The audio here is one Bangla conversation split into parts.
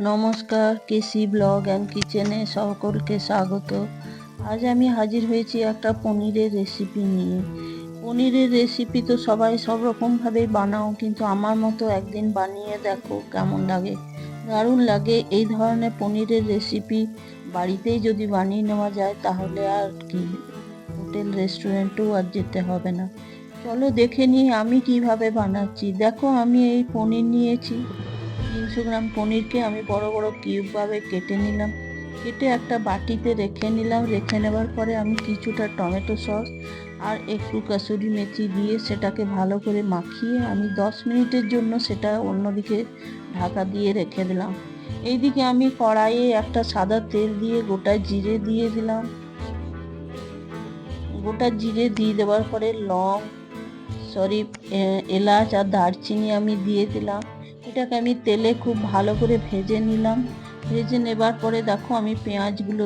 নমস্কার, কেসি ব্লগ অ্যান্ড কিচেনে সকলকে স্বাগত। আজ আমি হাজির হয়েছি একটা পনিরের রেসিপি নিয়ে। পনিরের রেসিপি তো সবাই সব রকমভাবেই বানাও, কিন্তু আমার মতো একদিন বানিয়ে দেখো কেমন লাগে। দারুণ লাগে। এই ধরনের পনিরের রেসিপি বাড়িতেই যদি বানিয়ে নেওয়া যায়, তাহলে আর কি? হোটেল, রেস্টুরেন্টেও আর যেতে হবে না। চলো দেখে নিই আমি কীভাবে বানাচ্ছি। দেখো আমি এই পনির নিয়েছি। তিনশো গ্রাম পনিরকে আমি বড় বড় কিউবভাবে কেটে নিলাম। কেটে একটা বাটিতে রেখে নিলাম। রেখে নেবার পরে আমি কিছুটা টমেটো সস আর একটু কাসুরি মেথি দিয়ে সেটাকে ভালো করে মাখিয়ে আমি দশ মিনিটের জন্য সেটা অন্যদিকে ঢাকা দিয়ে রেখে দিলাম। এইদিকে আমি কড়াইয়ে একটা সাদা তেল দিয়ে গোটা জিরে দিয়ে দিলাম। গোটা জিরে দিয়ে দেওয়ার পরে লং, সরি এলাচ আর দারচিনি আমি দিয়ে দিলাম। এটাকে আমি তেলে খুব ভালো করে ভেজে নিলাম। ভেজে নেবার পরে দেখো আমি পেঁয়াজগুলো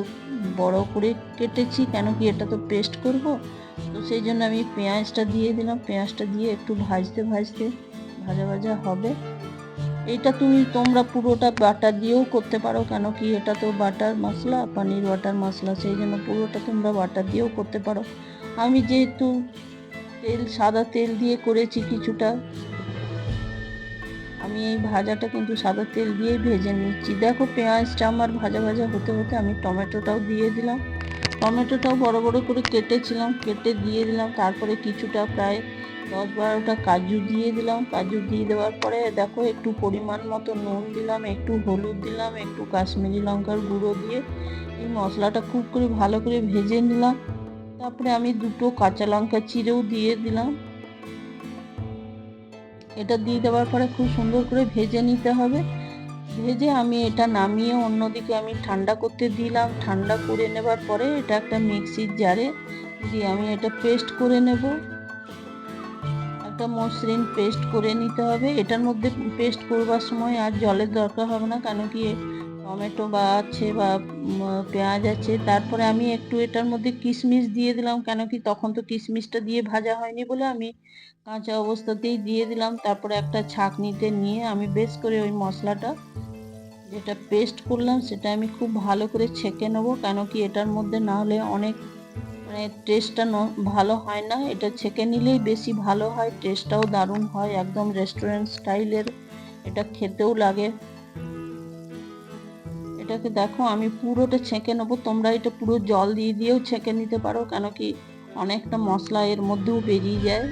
বড় করে কেটেছি, কেন কি এটা তো পেস্ট করব। তো সেই জন্য আমি পেঁয়াজটা দিয়ে দিলাম। পেঁয়াজটা দিয়ে একটু ভাজতে ভাজতে ভাজা ভাজা হবে। এইটা তুমি তোমরা পুরোটা বাটার দিয়েও করতে পারো, কেন কি এটা তো বাটার মশলা, পনির বাটার মশলা, সেই জন্য পুরোটা তোমরা বাটার দিয়েও করতে পারো। আমি যেহেতু তেল, সাদা তেল দিয়ে করেছি কিছুটা আমি এই ভাজাটা কিন্তু সাদা তেল দিয়েই ভেজে নিচ্ছি। দেখো পেঁয়াজটা আমার ভাজা ভাজা হতে হতে আমি টমেটোটাও দিয়ে দিলাম। টমেটোটাও বড় বড় করে কেটেছিলাম, কেটে দিয়ে দিলাম। তারপরে কিছুটা প্রায় দশ বারোটা কাজু দিয়ে দিলাম। কাজু দিয়ে দেওয়ার পরে দেখো একটু পরিমাণ মতো নুন দিলাম, একটু হলুদ দিলাম, একটু কাশ্মীরি লঙ্কার গুঁড়ো দিয়ে এই মশলাটা খুব করে ভালো করে ভেজে নিলাম। তারপরে আমি দুটো কাঁচা লঙ্কা চিরেও দিয়ে দিলাম। এটা দিয়ে দেওয়ার পরে খুব সুন্দর করে ভেজে নিতে হবে। ভেজে আমি এটা নামিয়ে অন্যদিকে আমি ঠান্ডা করতে দিলাম। ঠান্ডা করে নেবার পরে এটা একটা মিক্সির জারে দিয়ে আমি এটা পেস্ট করে নেব। একটা মসৃণ পেস্ট করে নিতে হবে। এটার মধ্যে পেস্ট করবার সময় আর জলের দরকার হবে না কেন কি টমেটো বা আছে বা পেঁয়াজ আছে, তারপরে আমি একটু এটার মধ্যে কিশমিশ দিয়ে দিলাম, কেন কি তখন তো কিশমিশটা দিয়ে ভাজা হয়নি বলে আমি কাঁচা অবস্থাতেই দিয়ে দিলাম। তারপরে একটা ছাঁকনিতে নিয়ে আমি বেশ করে ওই মশলাটা যেটা পেস্ট করলাম, সেটা আমি খুব ভালো করে ছেঁকে নেব, কেন কি এটার মধ্যে না হলে অনেক মানে টেস্টটা ভালো হয় না। এটা ছেঁকে নিলেই বেশি ভালো হয় টেস্টটাও দারুণ হয়, একদম রেস্টুরেন্ট স্টাইলের এটা খেতেও লাগে। এটাকে দেখো, আমি পুরোটা ছেঁকে নেব। তোমরা এটা পুরো জল দিয়ে দিয়েও ছেঁকে নিতে পারো, কেন কি অনেকটা মশলা এর মধ্যেও বেরিয়ে যায়।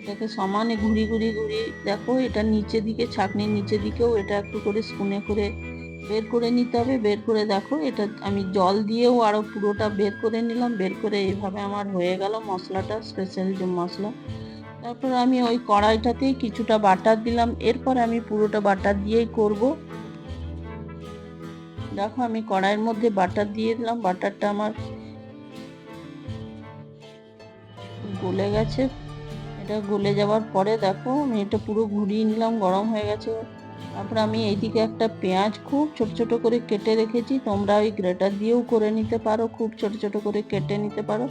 এটাকে সমানে ঘুরি ঘুরি ঘুরি দেখো, এটা নিচে দিকে, ছাকনির নিচে দিকেও এটা একটু করে স্পুনে করে বের করে নিতে হবে। বের করে দেখো, এটা আমি জল দিয়েও আরও পুরোটা বের করে নিলাম। বের করে এইভাবে আমার হয়ে গেল মশলাটা স্পেশাল যে মশলা। তারপর আমি ওই কড়াইটাতেই কিছুটা বাটার দিলাম। এরপর আমি পুরোটা বাটার দিয়েই করব। দেখো, আমি কড়াইয়ের মধ্যে বাটার দিয়ে দিলাম। বাটারটা আমার গলে গেছে। এটা গলে যাওয়ার পরে দেখো, আমি এটা পুরো ঘুরিয়ে নিলাম, গরম হয়ে গেছে। তারপর আমি এইদিকে একটা পেঁয়াজ খুব ছোট ছোট করে কেটে রেখেছি। তোমরা ওই গ্রেটার দিয়েও করে নিতে পারো, খুব ছোট ছোট করে কেটে নিতে পারো।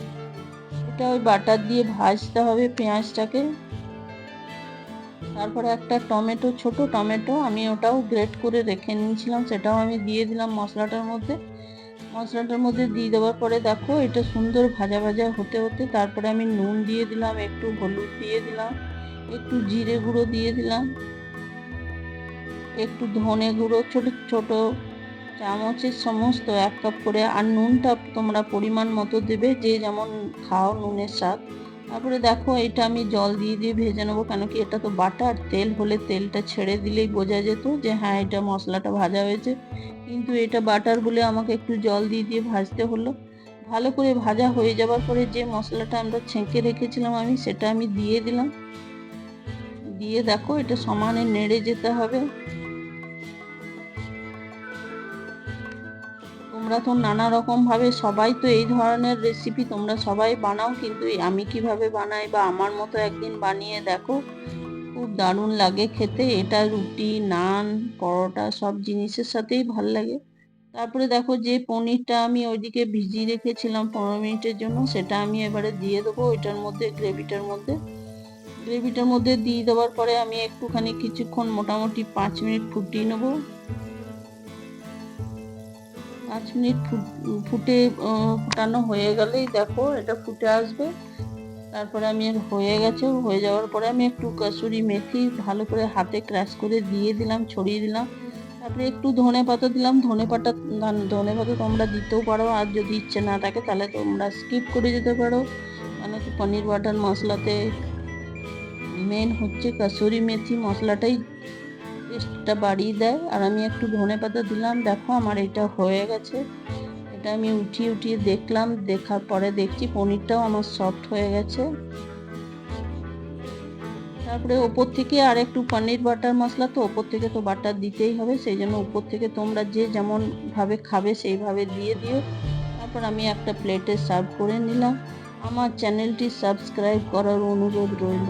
এটা ওই বাটার দিয়ে ভাজতে হবে পেঁয়াজটাকে। তারপরে একটা টমেটো, ছোট টমেটো, আমি ওটাও গ্রেট করে রেখে নিয়েছিলাম, সেটাও আমি দিয়ে দিলাম মশলাটার মধ্যে। মশলাটার মধ্যে দিয়ে দেওয়ার পরে দেখো, এটা সুন্দর ভাজা ভাজা হতে হতে তারপরে আমি নুন দিয়ে দিলাম, একটু হলুদ দিয়ে দিলাম, একটু জিরে গুঁড়ো দিয়ে দিলাম, একটু ধনে গুঁড়ো, ছোট ছোট চামচের সমস্ত এক কাপ করে, আর নুনটা তোমরা পরিমাণ মতো দেবে, যে যেমন খাও নুনের স্বাদ। তারপরে দেখো, এটা আমি জল দিয়ে দিয়ে ভেজে নেব, কেন কি এটা তো বাটার। তেল হলে তেলটা ছেড়ে দিলেই বোঝা যেত যে হ্যাঁ এটা মশলাটা ভাজা হয়েছে। কিন্তু এটা বাটার বলে আমাকে একটু জল দিয়ে দিয়ে ভাজতে হলো। ভালো করে ভাজা হয়ে যাওয়ার পরে যে মশলাটা আমরা ছেঁকে রেখেছিলাম আমি, সেটা আমি দিয়ে দিলাম। দিয়ে দেখো, এটা সমানে নেড়ে যেতে হবে। তোমরা তো নানা রকম ভাবে সবাই তো এই ধরনের রেসিপি তোমরা সবাই বানাও, কিন্তু আমি কীভাবে বানাই বা আমার মতো একদিন বানিয়ে দেখো। খুব দারুণ লাগে খেতে। এটা রুটি, নান, পরোটা সব জিনিসের সাথেই ভালো লাগে। তারপরে দেখো যে পনিরটা আমি ওইদিকে ভিজিয়ে রেখেছিলাম পনেরো মিনিটের জন্য, সেটা আমি এবারে দিয়ে দেবো ওইটার মধ্যে, গ্রেভিটার মধ্যে। গ্রেভিটার মধ্যে দিয়ে দেওয়ার পরে আমি একটুখানি কিছুক্ষণ মোটামুটি পাঁচ মিনিট ফুটিয়ে নেব। পাঁচ মিনিট ফুট- ফুটে ফুটানো হয়ে গেলেই দেখো এটা ফুটে আসবে। তারপরে আমি হয়ে গেছে, হয়ে যাওয়ার পরে আমি একটু কাসুরি মেথি ভালো করে হাতে ক্রাশ করে দিয়ে দিলাম, ছড়িয়ে দিলাম। তারপরে একটু ধনে পাতা দিলাম, ধনে পাতা ধনে পাতা তোমরা দিতেও পারো, আর যদি ইচ্ছে না থাকে তাহলে তোমরা স্কিপ করে যেতে পারো। মানে পনির বাটার মশলাতে, মেন হচ্ছে কাসুরি মেথি মশলাটাই টেস্টটা বাড়িয়ে দেয় আর আমি একটু ধনে পাতা দিলাম। দেখো আমার এটা হয়ে গেছে। এটা আমি উঠিয়ে উঠিয়ে দেখলাম। দেখার পরে দেখছি পনিরটাও আমার সফট হয়ে গেছে। তারপরে ওপর থেকে আর একটু পনির বাটার মশলা তো ওপর থেকে তো বাটার দিতেই হবে। সেই জন্য উপর থেকে তোমরা যে যেমন ভাবে খাবে সেইভাবে দিয়ে দিও। তারপর আমি একটা প্লেটে সার্ভ করে নিলাম। আমার চ্যানেলটি সাবস্ক্রাইব করার অনুরোধ রইল।